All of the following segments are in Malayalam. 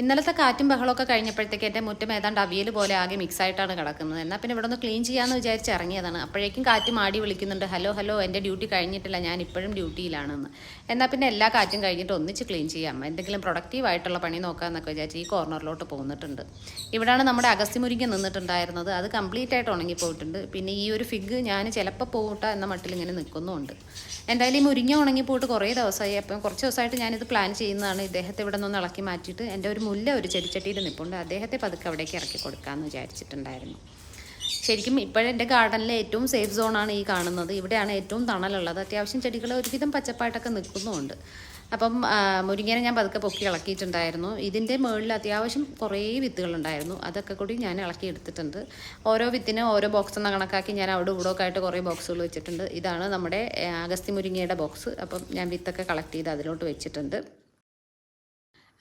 ഇന്നലത്തെ കാറ്റും ബഹളമൊക്കെ കഴിഞ്ഞപ്പോഴത്തേക്ക് എന്റെ മുറ്റം ഏതാണ്ട് അവിയൽ പോലെ ആകെ മിക്സ് ആയിട്ടാണ് കിടക്കുന്നത്. എന്നാൽ പിന്നെ ഇവിടെ ഒന്ന് ക്ലീൻ ചെയ്യാമെന്ന് വിചാരിച്ച് ഇറങ്ങിയതാണ്. അപ്പോഴേക്കും കാറ്റ് മാടി വിളിക്കുന്നുണ്ട്. ഹലോ ഹലോ എന്റെ ഡ്യൂട്ടി കഴിഞ്ഞിട്ടില്ല. ഞാൻ ഇപ്പോഴും ഡ്യൂട്ടിയിലാണെന്ന്. എന്നാൽ പിന്നെ എല്ലാ കാറ്റും കഴിഞ്ഞിട്ട് ഒന്നിച്ച് ക്ലീൻ ചെയ്യാം. എന്തെങ്കിലും പ്രൊഡക്റ്റീവ് ആയിട്ടുള്ള പണി നോക്കാമെന്നൊക്കെ വിചാരിച്ച് ഈ കോർണറിലോട്ട് പോന്നിട്ടുണ്ട്. ഇവിടാണ് നമ്മുടെ അഗസ്തി മുരിങ്ങ നിന്നിട്ടുണ്ടായിരുന്നത്. അത് കംപ്ലീറ്റ് ആയിട്ട് ഉണങ്ങിപ്പോയിട്ടുണ്ട്. പിന്നെ ഈ ഒരു ഫിഗ് ഞാൻ ചിലപ്പോൾ പോകട്ട എന്ന മട്ടിൽ ഇങ്ങനെ നിൽക്കുന്നുമുണ്ട്. എന്തായാലും ഈ മുരിങ്ങ ഉണങ്ങിപ്പോയിട്ട് കുറേ ദിവസമായി. അപ്പം കുറച്ച് ദിവസമായിട്ട് ഞാനിത് പ്ലാൻ ചെയ്യുന്നതാണ്. ഇദ്ദേഹത്തെ ഇവിടെ നിന്ന് ഇളക്കി മാറ്റിയിട്ട് എന്റെ ഒരു മുല്ല ഒരു ചെടിച്ചട്ടിയിൽ നിൽപ്പുണ്ട് അദ്ദേഹത്തെ പതുക്കെ അവിടേക്ക് ഇറക്കി കൊടുക്കാമെന്ന് വിചാരിച്ചിട്ടുണ്ടായിരുന്നു. ശരിക്കും ഇപ്പോഴെന്റെ ഗാർഡനിലെ ഏറ്റവും സേഫ് സോണാണ് ഈ കാണുന്നത്. ഇവിടെയാണ് ഏറ്റവും തണലുള്ളത്. അത്യാവശ്യം ചെടികൾ ഒരുവിധം പച്ചപ്പായിട്ടൊക്കെ നിൽക്കുന്നുമുണ്ട്. അപ്പം മുരിങ്ങനെ ഞാൻ പതുക്കെ പൊക്കി ഇളക്കിയിട്ടുണ്ടായിരുന്നു. ഇതിന്റെ മുകളിൽ അത്യാവശ്യം കുറേ വിത്തുകളുണ്ടായിരുന്നു. അതൊക്കെ കൂടി ഞാൻ ഇളക്കി എടുത്തിട്ടുണ്ട്. ഓരോ വിത്തിന് ഓരോ ബോക്സ് എന്ന കണക്കാക്കി ഞാൻ അവിടെ ഇവിടെ ഒക്കെ ആയിട്ട് കുറേ ബോക്സുകൾ വെച്ചിട്ടുണ്ട്. ഇതാണ് നമ്മുടെ അഗസ്തി മുരിങ്ങയുടെ ബോക്സ്. അപ്പം ഞാൻ വിത്തൊക്കെ കളക്ട് ചെയ്ത് അതിലോട്ട് വെച്ചിട്ടുണ്ട്.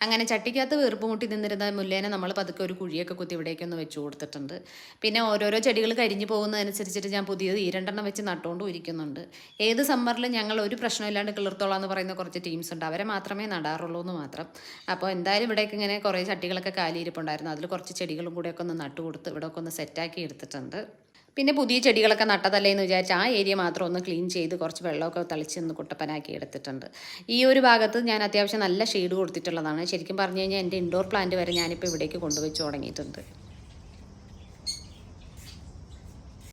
അങ്ങനെ ചട്ടിക്കകത്ത് വീർപ്പ് മുട്ടി നിന്നിരുന്ന മുല്ലേനെ നമ്മൾ പതുക്കെ ഒരു കുഴിയൊക്കെ കുത്തി ഇവിടേക്കൊന്ന് വെച്ച് കൊടുത്തിട്ടുണ്ട്. പിന്നെ ഓരോരോ ചെടികൾ കരിഞ്ഞു പോകുന്നതനുസരിച്ചിട്ട് ഞാൻ പുതിയത് ഈ രണ്ടെണ്ണം വെച്ച് നട്ടുകൊണ്ടും ഇരിക്കുന്നുണ്ട്. ഏത് സമ്മറിലും ഞങ്ങൾ ഒരു പ്രശ്നമില്ലാണ്ട് കിളിർത്തോളാം എന്ന് പറയുന്ന കുറച്ച് ടീംസ് ഉണ്ട്. അവരെ മാത്രമേ നടാറുള്ളൂ എന്ന് മാത്രം. അപ്പോൾ എന്തായാലും ഇവിടേക്ക് ഇങ്ങനെ കുറേ ചട്ടികളൊക്കെ കാലിയിരിപ്പുണ്ടായിരുന്നു. അതിൽ കുറച്ച് ചെടികളും കൂടെയൊക്കെ ഒന്ന് നട്ടുകൊടുത്ത് ഇവിടെയൊക്കെ ഒന്ന് സെറ്റാക്കി എടുത്തിട്ടുണ്ട്. പിന്നെ പുതിയ ചെടികളൊക്കെ നട്ടതല്ലേ എന്ന് വിചാരിച്ച് ആ ഏരിയ മാത്രം ഒന്ന് ക്ലീൻ ചെയ്ത് കുറച്ച് വെള്ളമൊക്കെ തളിച്ച് ഒന്ന് കുട്ടപ്പനാക്കി എടുത്തിട്ടുണ്ട്. ഈ ഒരു ഭാഗത്ത് ഞാൻ അത്യാവശ്യം നല്ല ഷെയ്ഡ് കൊടുത്തിട്ടുള്ളതാണ്. ശരിക്കും പറഞ്ഞു കഴിഞ്ഞാൽ എന്റെ ഇൻഡോർ പ്ലാന്റ് വരെ ഞാനിപ്പോൾ ഇവിടേക്ക് കൊണ്ടുവച്ച് തുടങ്ങിയിട്ടുണ്ട്.